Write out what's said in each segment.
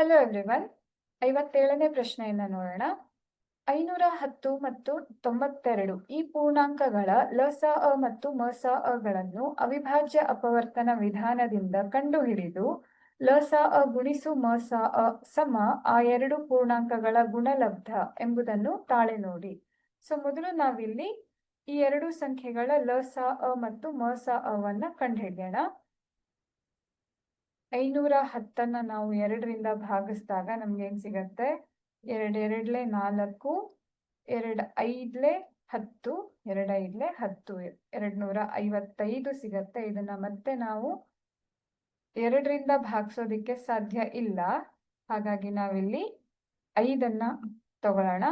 Hello everyone ಐವತ್ತೇಳನೇ ಪ್ರಶ್ನೆಯನ್ನ ನೋಡೋಣ. ಐನೂರ ಹತ್ತು ಮತ್ತು ತೊಂಬತ್ತೆರಡು ಈ ಪೂರ್ಣಾಂಕಗಳ ಲಸ ಅ ಮತ್ತು ಮಸ ಅಗಳನ್ನು ಅವಿಭಾಜ್ಯ ಅಪವರ್ತನ ವಿಧಾನದಿಂದ ಕಂಡುಹಿಡಿದು ಲಸ ಅ ಗುಣಿಸು ಮಸ ಅ ಸಮ ಆ ಎರಡು ಪೂರ್ಣಾಂಕಗಳ ಗುಣಲಬ್ಧ ಎಂಬುದನ್ನು ತಾಳೆ ನೋಡಿ. ಸೊ ಮೊದಲು ನಾವಿಲ್ಲಿ ಈ ಎರಡು ಸಂಖ್ಯೆಗಳ ಲಸ ಅ ಮತ್ತು ಮಸ ಅವನ್ನ ಕಂಡುಹಿಡಿಯೋಣ. ಐನೂರ ಹತ್ತನ್ನ ನಾವು ಎರಡರಿಂದ ಭಾಗಿಸಿದಾಗ ನಮ್ಗೆ ಏನ್ ಸಿಗತ್ತೆ? ಎರಡ್ ಎರಡ್ಲೆ ನಾಲ್ಕು, ಎರಡ್ ಐದ್ಲೆ ಹತ್ತು, ಎರಡ್ ಐದ್ಲೆ ಹತ್ತು ಎರಡ್ ನೂರ ಐವತ್ತೈದು ಸಿಗತ್ತೆ. ಇದನ್ನ ಮತ್ತೆ ನಾವು ಎರಡರಿಂದ ಭಾಗಿಸೋದಿಕ್ಕೆ ಸಾಧ್ಯ ಇಲ್ಲ. ಹಾಗಾಗಿ ನಾವಿಲ್ಲಿ ಐದನ್ನ ತಗೊಳ್ಳೋಣ.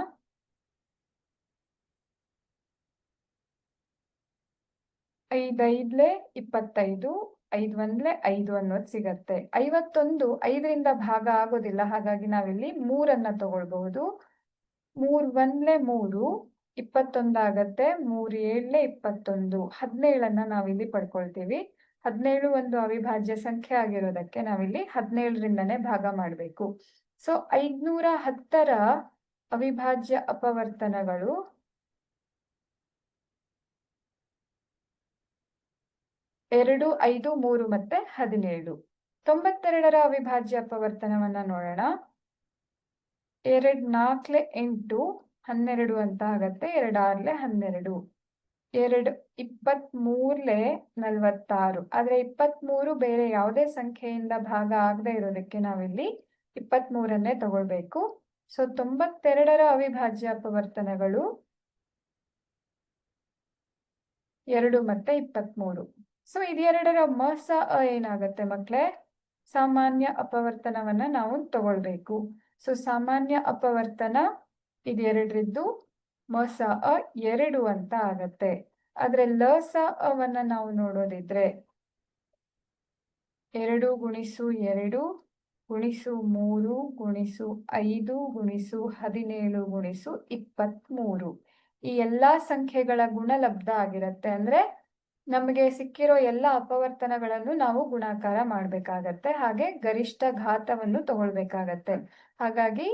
ಐದೈದ್ಲೆ ಇಪ್ಪತ್ತೈದು ಐದ್ ಒಂದ್ಲೆ ಐದು ಅನ್ನೋದು ಸಿಗತ್ತೆ. ಐವತ್ತೊಂದು ಐದರಿಂದ ಭಾಗ ಆಗೋದಿಲ್ಲ. ಹಾಗಾಗಿ ನಾವಿಲ್ಲಿ ಮೂರನ್ನ ತಗೊಳ್ಬಹುದು. ಮೂರ್ ಒಂದ್ಲೆ ಮೂರು ಇಪ್ಪತ್ತೊಂದಾಗತ್ತೆ ಮೂರ್ ಏಳ್ಲೆ ಇಪ್ಪತ್ತೊಂದು. ಹದಿನೇಳನ್ನ ನಾವಿಲ್ಲಿ ಪಡ್ಕೊಳ್ತೀವಿ. ಹದಿನೇಳು ಒಂದು ಅವಿಭಾಜ್ಯ ಸಂಖ್ಯೆ ಆಗಿರೋದಕ್ಕೆ ನಾವಿಲ್ಲಿ ಹದಿನೇಳರಿಂದನೇ ಭಾಗ ಮಾಡಬೇಕು. ಸೊ ಐದ್ನೂರ ಹತ್ತರ ಅವಿಭಾಜ್ಯ ಅಪವರ್ತನಗಳು ಎರಡು, ಐದು, ಮೂರು ಮತ್ತೆ ಹದಿನೇಳು. ತೊಂಬತ್ತೆರಡರ ಅವಿಭಾಜ್ಯ ಅಪವರ್ತನವನ್ನ ನೋಡೋಣ. ಎರಡ್ ನಾಲ್ಕಲೆ ಎಂಟು, ಹನ್ನೆರಡು ಅಂತ ಆಗತ್ತೆ. ಎರಡ್ ಆರ್ಲೆ ಹನ್ನೆರಡು. ಎರಡು ಇಪ್ಪತ್ತ್ ಮೂರ್ಲೆ ನಲ್ವತ್ತಾರು. ಆದ್ರೆ ಇಪ್ಪತ್ತ್ ಮೂರು ಬೇರೆ ಯಾವುದೇ ಸಂಖ್ಯೆಯಿಂದ ಭಾಗ ಆಗದೆ ಇರೋದಕ್ಕೆ ನಾವಿಲ್ಲಿ ಇಪ್ಪತ್ತ್ ಮೂರನ್ನೇ ತಗೊಳ್ಬೇಕು. ಸೊ, ತೊಂಬತ್ತೆರಡರ ಅವಿಭಾಜ್ಯ ಅಪವರ್ತನಗಳು ಎರಡು ಮತ್ತೆ ಇಪ್ಪತ್ಮೂರು. ಸೊ ಇದೆರಡರ ಮಸ ಅ, ಏನಾಗತ್ತೆ ಮಕ್ಳೇ? ಸಾಮಾನ್ಯ ಅಪವರ್ತನವನ್ನ ನಾವು ತಗೊಳ್ಬೇಕು. ಸೊ ಸಾಮಾನ್ಯ ಅಪವರ್ತನ ಇದೆರಡರಿದ್ದು ಮಸ ಅ, ಎರಡು ಅಂತ ಆಗತ್ತೆ. ಆದ್ರೆ ಲಸ ಅವನ್ನ ನಾವು ನೋಡೋದಿದ್ರೆ ಎರಡು ಗುಣಿಸು ಎರಡು ಗುಣಿಸು ಮೂರು ಗುಣಿಸು ಐದು ಗುಣಿಸು ಹದಿನೇಳು ಗುಣಿಸು ಇಪ್ಪತ್ಮೂರು ಈ ಎಲ್ಲಾ ಸಂಖ್ಯೆಗಳ ಗುಣಲಬ್ಧ ಆಗಿರತ್ತೆ ಅಂದ್ರೆ ನಮಗೆ ಸಿಕ್ಕಿರೋ ಎಲ್ಲ ಅಪವರ್ತನಗಳನ್ನು ನಾವು ಗುಣಾಕಾರ ಮಾಡಬೇಕಾಗತ್ತೆ. ಹಾಗೆ ಗರಿಷ್ಠ ಘಾತವನ್ನು ತಗೊಳ್ಬೇಕಾಗತ್ತೆ. ಹಾಗಾಗಿ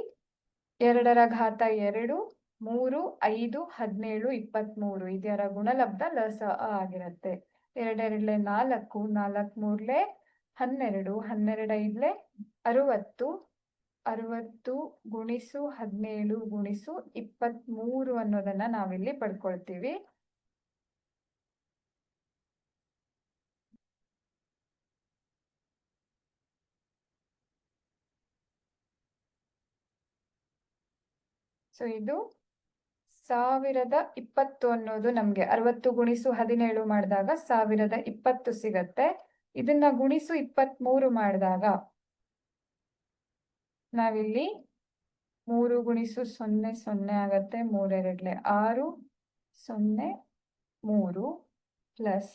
ಎರಡರ ಘಾತ ಎರಡು, ಮೂರು, ಐದು, ಹದಿನೇಳು, ಇಪ್ಪತ್ಮೂರು. ಇದರ ಗುಣಲಬ್ಧ ಲಸ ಆಗಿರುತ್ತೆ. ಎರಡೆರಡ್ಲೆ ನಾಲ್ಕು ನಾಲ್ಕ್ ಮೂರ್ಲೆ ಹನ್ನೆರಡು, ಹನ್ನೆರಡೈದ್ಲೆ ಅರುವತ್ತು ಅರುವತ್ತು ಗುಣಿಸು ಹದಿನೇಳು ಗುಣಿಸು ಇಪ್ಪತ್ಮೂರು ಅನ್ನೋದನ್ನ ನಾವಿಲ್ಲಿ ಪಡ್ಕೊಳ್ತೀವಿ. ಸೊ ಇದು ಸಾವಿರದ ಇಪ್ಪತ್ತು ಅನ್ನೋದು ನಮ್ಗೆ ಅರವತ್ತು ಗುಣಿಸು ಹದಿನೇಳು ಮಾಡಿದಾಗ ಸಾವಿರದ ಇಪ್ಪತ್ತು ಸಿಗತ್ತೆ. ಇದನ್ನ ಗುಣಿಸು ಇಪ್ಪತ್ಮೂರು ಮಾಡಿದಾಗ ನಾವಿಲ್ಲಿ ಮೂರು ಗುಣಿಸು ಸೊನ್ನೆ ಸೊನ್ನೆ ಆಗತ್ತೆ, ಮೂರೆರಡ್ಲೆ ಆರು ಸೊನ್ನೆ ಮೂರು ಪ್ಲಸ್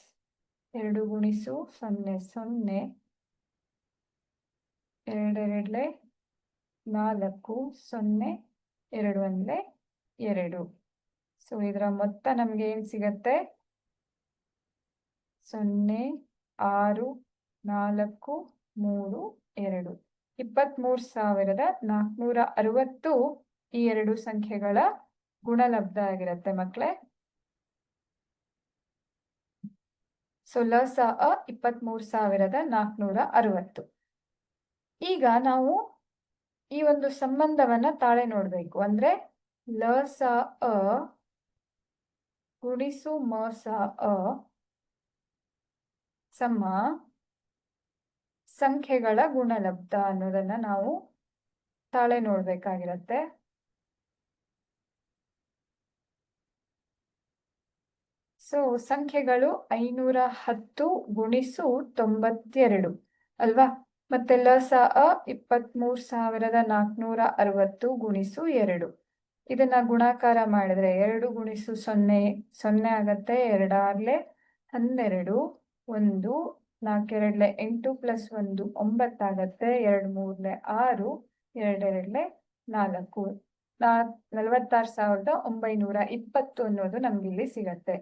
ಎರಡು ಗುಣಿಸು ಸೊನ್ನೆ ಸೊನ್ನೆ ಎರಡೆರಡ್ಲೆ ನಾಲ್ಕು ಸೊನ್ನೆ ಎರಡು ಅಂದರೆ ಎರಡು. ಸೊ ಇದರ ಮೊತ್ತ ನಮ್ಗೆ ಏನ್ ಸಿಗತ್ತೆ? ಸೊನ್ನೆ, ಆರು, ನಾಲ್ಕು, ಮೂರು, ಎರಡು. ಇಪ್ಪತ್ತ್ಮೂರು ಸಾವಿರದ ನಾಲ್ಕುನೂರ ಅರವತ್ತು ಈ ಎರಡು ಸಂಖ್ಯೆಗಳ ಗುಣಲಬ್ಧ ಆಗಿರತ್ತೆ ಮಕ್ಕಳೇ ಸೊ ಲಸ ಅ ಇಪ್ಪತ್ಮೂರು ಸಾವಿರದ ನಾಲ್ಕುನೂರ ಅರವತ್ತು. ಈಗ ನಾವು ಈ ಒಂದು ಸಂಬಂಧವನ್ನ ತಾಳೆ ನೋಡ್ಬೇಕು. ಅಂದ್ರೆ ಲ, ಸ, ಅ ಗುಣಿಸು ಮ, ಸ, ಅ ಸಮ ಸಂಖ್ಯೆಗಳ ಗುಣಲಬ್ಧ ಅನ್ನೋದನ್ನ ನಾವು ತಾಳೆ ನೋಡ್ಬೇಕಾಗಿರತ್ತೆ. ಸೊ ಸಂಖ್ಯೆಗಳು ಐನೂರ ಹತ್ತು ಗುಣಿಸು ತೊಂಬತ್ತೆರಡು ಅಲ್ವಾ? ಮತ್ತೆ ಲಸ ಅ ಇಪ್ಪತ್ಮೂರು ಸಾವಿರದ ನಾಲ್ಕುನೂರ ಅರವತ್ತು ಗುಣಿಸು ಎರಡು. ಇದನ್ನ ಗುಣಾಕಾರ ಮಾಡಿದ್ರೆ ಎರಡು ಗುಣಿಸು ಸೊನ್ನೆ ಸೊನ್ನೆ ಆಗತ್ತೆ ಎರಡಾರ್ಲೆ ಹನ್ನೆರಡು, ಒಂದು ನಾಲ್ಕೆರಡ್ಲೆ ಎಂಟು ಪ್ಲಸ್ ಒಂದು ಒಂಬತ್ತಾಗತ್ತೆ ಎರಡು ಮೂರ್ಲೆ ಆರು, ಎರಡೆರಡ್ಲೆ ನಾಲ್ಕು. ನಾ ನಲವತ್ತಾರು ಸಾವಿರದ ಒಂಬೈನೂರ ಇಪ್ಪತ್ತು ಅನ್ನೋದು ನಮ್ಗಿಲ್ಲಿ ಸಿಗತ್ತೆ.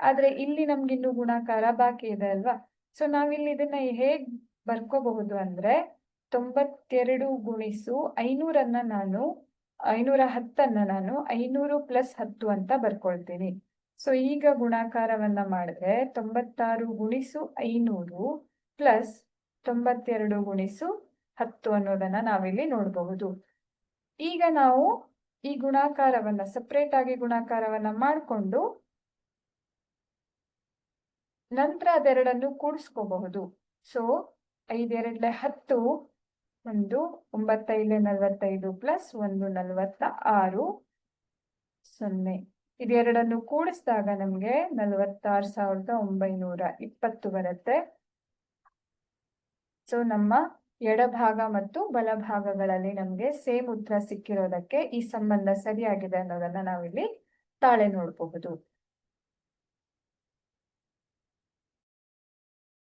ಆದ್ರೆ ಇಲ್ಲಿ ನಮ್ಗಿನ್ನು ಗುಣಾಕಾರ ಬಾಕಿ ಇದೆ ಅಲ್ವಾ? ಸೊ ನಾವಿಲ್ಲಿ ಇದನ್ನ ಹೇಗ್ ಬರ್ಕೋಬಹುದು ಅಂದ್ರೆ ತೊಂಬತ್ತೆರಡು ಗುಣಿಸು ಐನೂರನ್ನ ನಾನು, ಐನೂರ ಹತ್ತನ್ನ ನಾನು ಐನೂರು ಪ್ಲಸ್ ಹತ್ತು ಅಂತ ಬರ್ಕೊಳ್ತೀನಿ. ಸೊ ಈಗ ಗುಣಾಕಾರವನ್ನ ಮಾಡಿದ್ರೆ ತೊಂಬತ್ತಾರು ಗುಣಿಸು ಐನೂರು ಪ್ಲಸ್ ತೊಂಬತ್ತೆರಡು ಗುಣಿಸು ಹತ್ತು ಅನ್ನೋದನ್ನ ನಾವಿಲ್ಲಿ ನೋಡಬಹುದು. ಈಗ ನಾವು ಈ ಗುಣಾಕಾರವನ್ನ ಸಪ್ರೇಟ್ ಆಗಿ ಗುಣಾಕಾರವನ್ನ ಮಾಡಿಕೊಂಡು ನಂತರ ಅದೆರಡನ್ನು ಕೂಡಿಸ್ಕೋಬಹುದು. ಸೊ ಐದೆರಡ್ಲೆ ಹತ್ತು ಒಂದು ಒಂಬತ್ತೈದು ನಲವತ್ತೈದು ಪ್ಲಸ್ ಒಂದು ನಲವತ್ತ ಆರು ಸೊನ್ನೆ. ಇದೆರಡನ್ನು ಕೂಡಿಸಿದಾಗ ನಮಗೆ ನಲವತ್ತಾರು ಸಾವಿರದ ಒಂಬೈನೂರ ಇಪ್ಪತ್ತು ಬರುತ್ತೆ. ಸೊ ನಮ್ಮ ಎಡಭಾಗ ಮತ್ತು ಬಲಭಾಗಗಳಲ್ಲಿ ನಮಗೆ ಸೇಮ್ ಉತ್ತರ ಸಿಕ್ಕಿರೋದಕ್ಕೆ ಈ ಸಂಬಂಧ ಸರಿಯಾಗಿದೆ ಅನ್ನೋದನ್ನ ನಾವಿಲ್ಲಿ ತಾಳೆ ನೋಡಬಹುದು